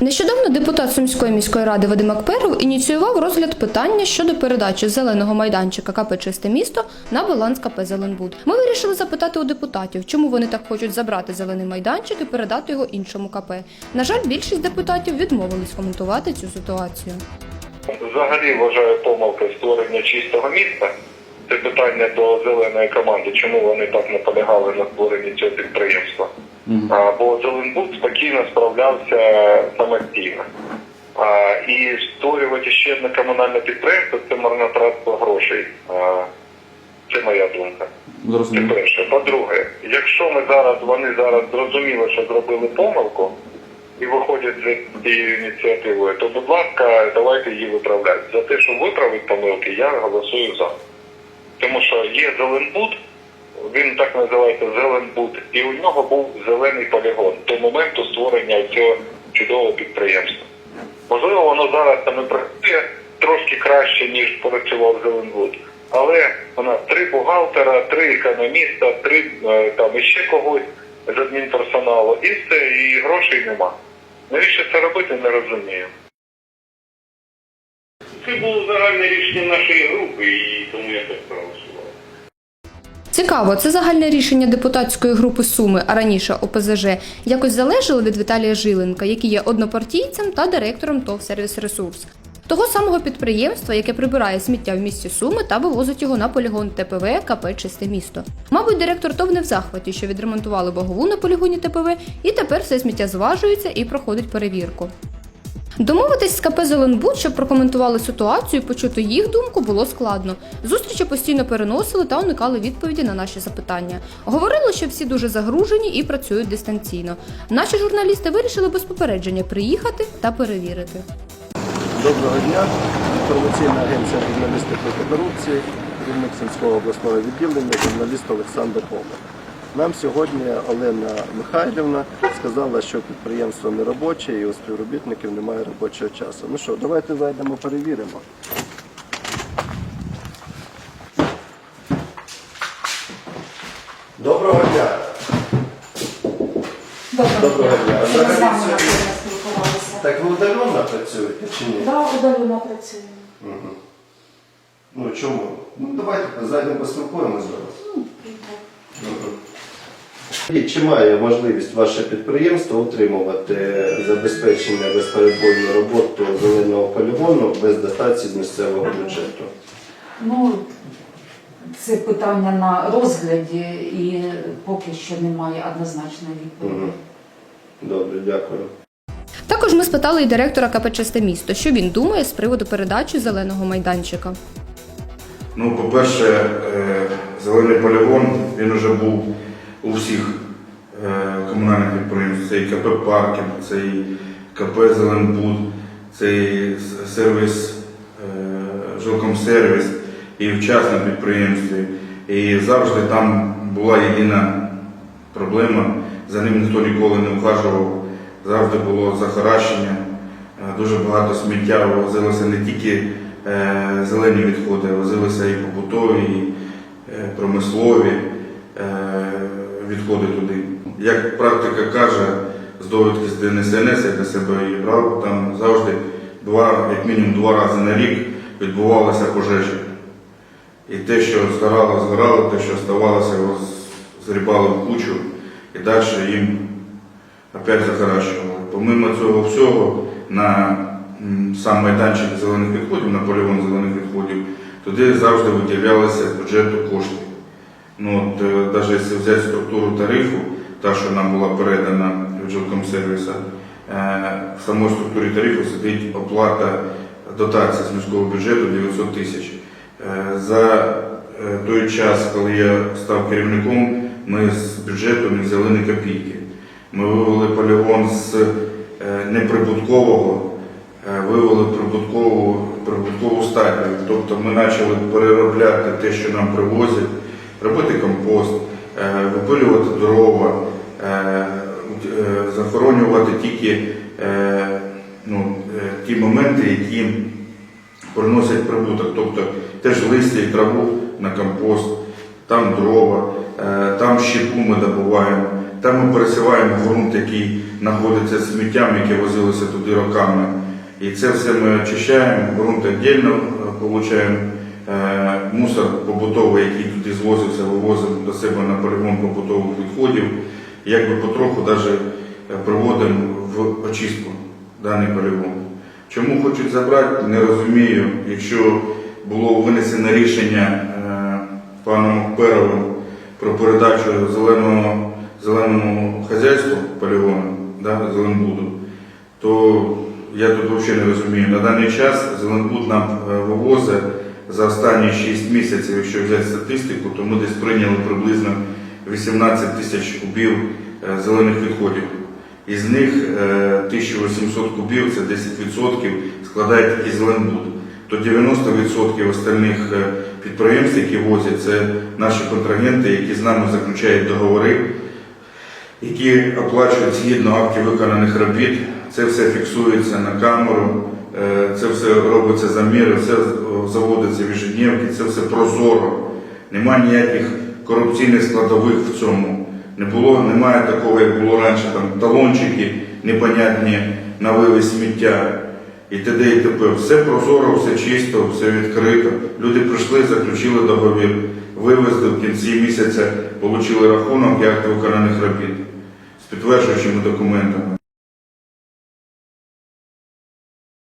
Нещодавно депутат Сумської міської ради Вадим Акперов ініціював розгляд питання щодо передачі зеленого майданчика КП Чисте місто на баланс КП Зеленбуд. Ми вирішили запитати у депутатів, чому вони так хочуть забрати зелений майданчик і передати його іншому КП. На жаль, більшість депутатів відмовились коментувати цю ситуацію. Взагалі вважаю помилкою створення чистого міста. Це питання до зеленої команди, чому вони так наполягали на створенні цього підприємства. А, бо Зеленбуд спокійно справлявся самостійно. А, і створювати ще одне комунальне підприємство це марнотратство грошей. А, це моя думка. Це перше. По-друге, якщо ми зараз вони зараз зрозуміли, що зробили помилку і виходять з цією ініціативою, то будь ласка, давайте її виправляти. За те, що виправить помилки, я голосую за. Тому що є Зеленбуд, він так називається Зеленбуд, і у нього був зелений полігон до моменту створення цього чудового підприємства. Можливо, воно зараз там і працює трошки краще, ніж працював Зеленбуд. Але нас три бухгалтера, три економіста, три е, там іще когось з адмінперсоналу, і все, і грошей нема. Навіщо це робити, не розумію. Це було загальне рішення нашої групи, і тому я так проголосував. Цікаво, це загальне рішення депутатської групи Суми, а раніше ОПЗЖ, якось залежало від Віталія Жиленка, який є однопартійцем та директором ТОВ «Сервіс Ресурс. Того самого підприємства, яке прибирає сміття в місті Суми та вивозить його на полігон ТПВ КП Чисте місто. Мабуть, директор ТОВ не в захваті, що відремонтували богову на полігоні ТПВ, і тепер все сміття зважується і проходить перевірку. Домовитись з КП Зеленбуд, щоб прокоментували ситуацію, почути їх думку було складно. Зустрічі постійно переносили та уникали відповіді на наші запитання. Говорили, що всі дуже загружені і працюють дистанційно. Наші журналісти вирішили без попередження приїхати та перевірити. Доброго дня. Інформаційна агенція журналісти проти корупції, керівник Сумського обласного відділення, журналіст Олександр Помер. Нам сьогодні Олена Михайлівна сказала, що підприємство не робоче і у співробітників немає робочого часу. Ну що, давайте зайдемо перевіримо. Доброго дня. Доброго дня. Ми з вами напевно спілкувалися. Так ви удаленно працюєте чи ні? Да, удалено працюємо. Ну чому? Ну давайте зайдемо поспілкуємося зараз. І Чи має можливість ваше підприємство утримувати забезпечення безперебойну роботу зеленого полігону без дотацій з місцевого бюджету? Ну, це питання на розгляді і поки що немає однозначної відповіді. Добре, дякую. Також ми спитали і директора КП Чисте місто, що він думає з приводу передачі зеленого майданчика. Ну, по-перше, е, зелений полігон, він вже був у всіх е, комунальних підприємств. Це і КП Паркінг, це і КП Зеленбуд, це і сервіс, е, жилкомсервіс, і в частному підприємстві. І завжди там була єдина проблема, за ним ніхто ніколи не вхажував. Завжди було захаращення, е, дуже багато сміття возилося не тільки зелені відходи, возилися і побутові, і промислові відходи туди. Як практика каже, з довідки з ДНСНС, я для себе її брав, там завжди два, як мінімум два рази на рік відбувалися пожежі. І те, що згорало, згорало, те, що оставалося, його зрібали в кучу, і далі їм опять захаращували. Помимо цього всього, на сам майданчик зелених відходів, на полігон зелених відходів, туди завжди виділялися з бюджету кошти. Ну, от, е, навіть якщо взяти структуру тарифу, та, що нам була передана від жилкомсервіса, е, в самій структурі тарифу сидить оплата дотації з міського бюджету 900 тисяч. Е, За е, той час, коли я став керівником, ми з бюджету не взяли ні копійки. Ми вивели полігон з е, неприбуткового, е, вивели прибуткову, прибуткову стадію. Тобто ми почали переробляти те, що нам привозять, робити компост, е, випилювати дрова, е, е, захоронювати тільки ну, ті моменти, які приносять прибуток, тобто теж листя і траву на компост, там дрова, там щепу ми добуваємо, Там ми пересіваємо ґрунт, який знаходиться з сміттям, яке возилося туди роками. І це все ми очищаємо, ґрунт віддільно. Е, Мусор побутовий, який туди звозився, вивозимо до себе на полігон побутових відходів. І якби потроху навіть приводимо в очистку даний полігон. Чому хочуть забрати, не розумію. Якщо було винесено рішення е, паном Перовим про передачу зеленого, зеленому хазяйству полігону, да, Зеленбуду, то я тут взагалі не розумію. На даний час Зеленбуд нам е, вивозить за останні 6 місяців, якщо взяти статистику, то ми десь прийняли приблизно 18 тисяч кубів е, зелених відходів. Із них е, 1800 кубів, це 10% складає тільки Зеленбуд. То 90% остальних е, підприємств, які возять, це наші контрагенти, які з нами заключають договори, які оплачують згідно актів виконаних робіт. Це все фіксується на камеру, е, це все робиться заміри, все заводиться в ежедневки, це все прозоро. Нема ніяких корупційних складових в цьому. Не було, немає такого, як було раніше, там талончики непонятні на вивіз сміття і т.д. і т.п. Все прозоро, все чисто, все відкрито. Люди прийшли, заключили договір, вивезли в кінці місяця, отримали рахунок акти виконаних робіт з підтверджуючими документами.